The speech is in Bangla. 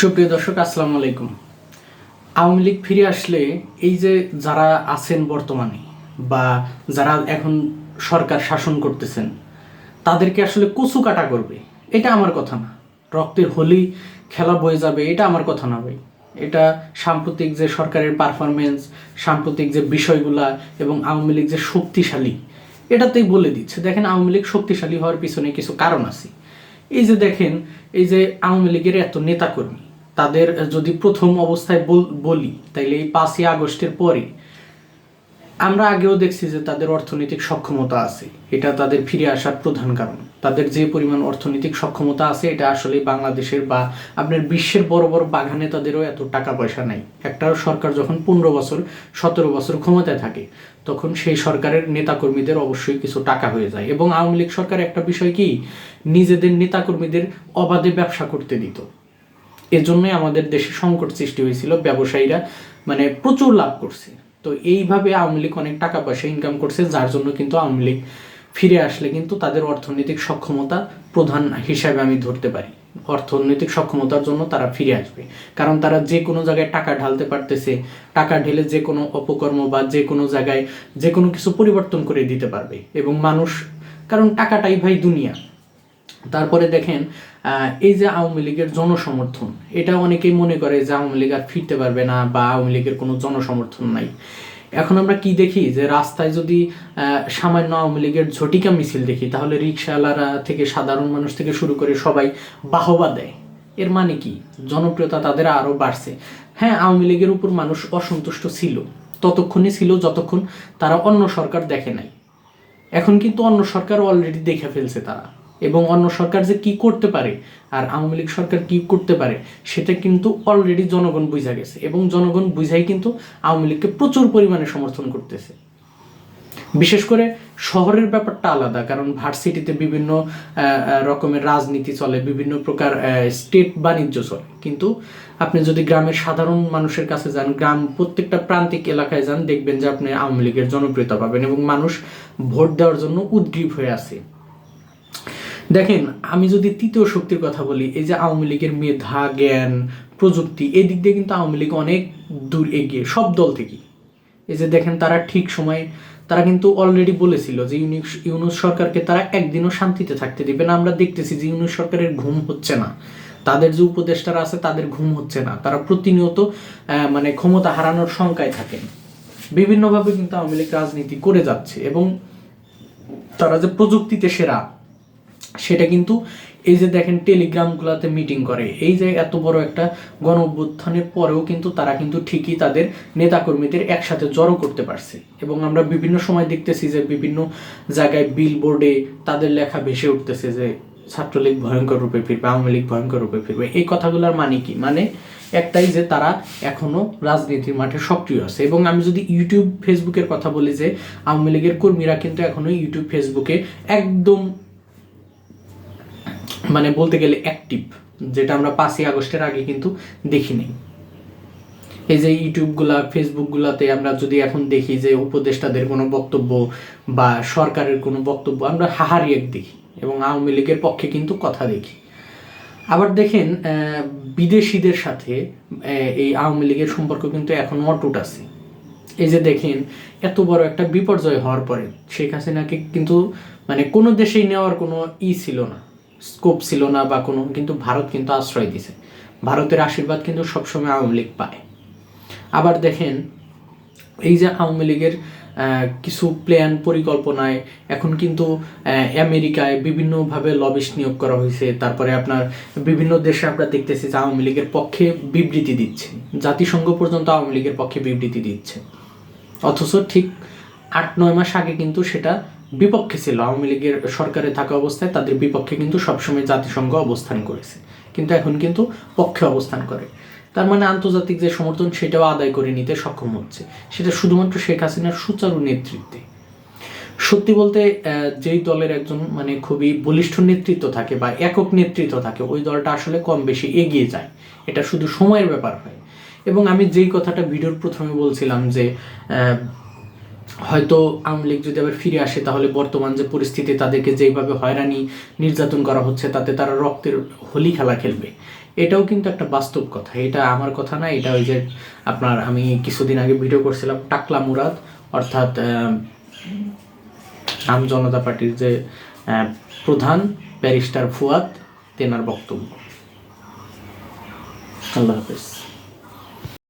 সুপ্রিয় দর্শক, আসসালামু আলাইকুম। আওয়ামী লীগ ফিরে আসলে এই যে যারা আছেন বর্তমানে বা যারা এখন সরকার শাসন করতেছেন, তাদেরকে আসলে কচু কাটা করবে, এটা আমার কথা না। রক্তের হোলি খেলা বয়ে যাবে, এটা আমার কথা না ভাই। এটা সাম্প্রতিক যে সরকারের পারফরমেন্স সাম্প্রতিক যে বিষয়গুলা এবং আওয়ামী লীগ যে শক্তিশালী, এটাতেই বলে দিচ্ছে। দেখেন, আওয়ামী লীগ শক্তিশালী হওয়ার পিছনে কিছু কারণ আছে। এই যে দেখেন, এই যে আওয়ামী লীগের এত নেতাকর্মী, তাদের যদি প্রথম অবস্থায় বল- তাইলে এই পাঁচই আগস্টের পরে আমরা আগেও দেখছি যে তাদের অর্থনৈতিক সক্ষমতা আছে। এটা তাদের ফিরে আসার প্রধান কারণ। তাদের যে পরিমাণ অর্থনৈতিক সক্ষমতা আছে, এটা আসলে বাংলাদেশের বা আপনার বিশ্বের বড় বড় বাগানে তাদেরও এত টাকা পয়সা নাই। একটা সরকার যখন পনেরো বছর, সতেরো বছর ক্ষমতায় থাকে, তখন সেই সরকারের নেতাকর্মীদের অবশ্যই কিছু টাকা হয়ে যায়। এবং আওয়ামী লীগ সরকার একটা বিষয় কি? নিজেদের নেতাকর্মীদের অবাধে ব্যবসা করতে দিত। এজন্যই আমাদের দেশে সংকট সৃষ্টি হয়েছিল, ব্যবসায়ীরা মানে প্রচুর লাভ করছে। তো এইভাবে আওয়ামী লীগ অনেক টাকা পয়সা ইনকাম করছে, যার জন্য কিন্তু আওয়ামী লীগ ফিরে আসলে কিন্তু তাদের অর্থনৈতিক সক্ষমতা প্রধান হিসাবে আমি ধরতে পারি। অর্থনৈতিক সক্ষমতার জন্য তারা ফিরে আসবে। কারণ তারা যে কোনো জায়গায় টাকা ঢালতে পারতেছে, টাকা ঢেলে যে কোনো অপকর্ম বা যে কোনো জায়গায় যে কোনো কিছু পরিবর্তন করে দিতে পারবে। এবং মানুষ, কারণ টাকাটাই ভাই দুনিয়া। তারপরে দেখেন এই যে আওয়ামী লীগের জনসমর্থন, এটা অনেকেই মনে করে যে আওয়ামী লীগ আর ফিরতে পারবে না বা আওয়ামী লীগের কোনো জনসমর্থন নাই। এখন আমরা কি দেখি? যে রাস্তায় যদি সামান্য আওয়ামী লীগের ঝটিকা মিছিল দেখি, তাহলে রিক্সাওয়ালারা থেকে, সাধারণ মানুষ থেকে শুরু করে সবাই বাহবা দেয়। এর মানে কি? জনপ্রিয়তা তাদের আরও বাড়ছে। হ্যাঁ আওয়ামী লীগের উপর মানুষ অসন্তুষ্ট ছিল। ততক্ষণই ছিল, যতক্ষণ তারা অন্য সরকার দেখে নাই। এখন কিন্তু অন্য সরকার অলরেডি দেখে ফেলছে তারা। এবং অন্য সরকার যে কি করতে পারে আর আওয়ামী লীগ সরকার কি করতে পারে, সেটা কিন্তু অলরেডি জনগণ বুঝা গেছে এবং জনগণ বুঝাই কিন্তু আওয়ামী লীগকে প্রচুর পরিমাণে সমর্থন করতেছে। বিশেষ করে শহরের ব্যাপারটা আলাদা, কারণ ভার্সিটিতে বিভিন্ন রকমের রাজনীতি চলে, বিভিন্ন প্রকার স্টেট বাণিজ্য চলে। কিন্তু আপনি যদি গ্রামের সাধারণ মানুষের কাছে যান, গ্রাম প্রত্যেকটা প্রান্তিক এলাকায় যান, দেখবেন যে আপনি আওয়ামী লীগের জনপ্রিয়তা পাবেন এবং মানুষ ভোট দেওয়ার জন্য উদ্গ্রীব হয়ে আছে। দেখেন, আমি যদি তৃতীয় শক্তির কথা বলি, এই যে আওয়ামী লীগের মেধা, জ্ঞান, প্রযুক্তি, এই দিক দিয়ে কিন্তু আওয়ামী লীগ অনেক দূর এগিয়ে, সব দল থেকেই। এই যে দেখেন, তারা ঠিক সময়ে, তারা কিন্তু অলরেডি বলেছিল যে ইউনিক ইউনুস সরকারকে তারা একদিনও শান্তিতে থাকতে দিবে না। আমরা দেখতেছি যে ইউনুস সরকারের ঘুম হচ্ছে না। তাদের যে উপদেষ্টারা আছে, তাদের ঘুম হচ্ছে না। তারা প্রতিনিয়ত মানে ক্ষমতা হারানোর শঙ্কায় থাকেন। বিভিন্নভাবে কিন্তু আওয়ামী লীগ রাজনীতি করে যাচ্ছে এবং তারা যে প্রযুক্তিতে সেরা সেটা কিন্তু এই যে দেখেন টেলিগ্রামগুলোতে মিটিং করে, এই যে এত বড় একটা গণ অভ্যুত্থানের পরেও কিন্তু তারা কিন্তু ঠিকই তাদের নেতাকর্মীদের একসাথে জড়ো করতে পারছে। এবং আমরা বিভিন্ন সময় দেখতেছি যে বিভিন্ন জায়গায় বিল বোর্ডে তাদের লেখা ভেসে উঠতেছে যে ছাত্রলীগ ভয়ঙ্কর রূপে ফিরবে, আওয়ামী লীগ ভয়ঙ্কর রূপে ফিরবে। এই কথাগুলোর মানে কি? মানে একটাই যে তারা এখনও রাজনীতির মাঠে সক্রিয় আছে। এবং আমি যদি ইউটিউব ফেসবুকের কথা বলি যে আওয়ামী লীগের কর্মীরা কিন্তু এখনও ইউটিউব ফেসবুকে একদম মানে বলতে গেলে অ্যাক্টিভ যেটা আমরা পাঁচই আগস্টের আগে কিন্তু দেখিনি। এই যে ইউটিউবগুলা ফেসবুকগুলাতে আমরা যদি এখন দেখি যে উপদেষ্টাদের কোনো বক্তব্য বা সরকারের কোনো বক্তব্য, আমরা হাহারিয়ে দেখি এবং আওয়ামী লীগের পক্ষে কিন্তু কথা দেখি। আবার দেখেন বিদেশিদের সাথে এই আওয়ামী লীগের সম্পর্ক কিন্তু এখন অটুট আছে। এই যে দেখেন, এত বড় একটা বিপর্যয় হওয়ার পরে শেখ হাসিনাকে কিন্তু মানে কোনো দেশেই নেওয়ার কোনো ই ছিল না। স্কোপ ছিল না বা কোনো, কিন্তু ভারত কিন্তু আশ্রয় দিছে। ভারতের আশীর্বাদ কিন্তু সবসময় আওয়ামী লীগ পায়। আবার দেখেন, এই যে আওয়ামী লীগের কিছু প্ল্যান পরিকল্পনায় এখন কিন্তু আমেরিকায় বিভিন্নভাবে লবিস্ট নিয়োগ করা হয়েছে। তারপরে আপনার বিভিন্ন দেশে আমরা দেখতেছি যে আওয়ামী লীগের পক্ষে বিবৃতি দিচ্ছে। জাতিসংঘ পর্যন্ত আওয়ামী লীগের পক্ষে বিবৃতি দিচ্ছে। অথচ ঠিক আট, নয় মাস আগে কিন্তু সেটা বিপক্ষে ছিল। আওয়ামী লীগের সরকারে থাকা অবস্থায় তাদের বিপক্ষে কিন্তু সবসময় জাতিসংঘ অবস্থান করেছে। কিন্তু এখন কিন্তু পক্ষে অবস্থান করে। তার মানে আন্তর্জাতিক যে সমর্থন, সেটাও আদায় করে নিতে সক্ষম হচ্ছে। সেটা শুধুমাত্র শেখ হাসিনার সুচারু নেতৃত্বে। সত্যি বলতে যেই দলের একজন মানে খুবই বলিষ্ঠ নেতৃত্ব থাকে বা একক নেতৃত্ব থাকে, ওই দলটা আসলে কম বেশি এগিয়ে যায়। এটা শুধু সময়ের ব্যাপার হয়। এবং আমি যেই কথাটা ভিডিওর প্রথমে বলছিলাম যে হয়তো আওয়ামী লীগ যদি আবার ফিরে আসে, তাহলে বর্তমান যে পরিস্থিতি, তাদেরকে যেইভাবে হয়রানি নির্যাতন করা হচ্ছে, তাতে তারা রক্তের হোলি খেলা খেলবে। এটাও কিন্তু একটা বাস্তব কথা। এটা আমার কথা না, এটা ওই যে আপনার আমি কিছুদিন আগে ভিডিও করছিলাম, টাকলা মুরাদ, অর্থাৎ আম জনতা পার্টির যে প্রধান ব্যারিস্টার ফুয়াদ, তেনার বক্তব্য। আল্লাহ হাফেজ।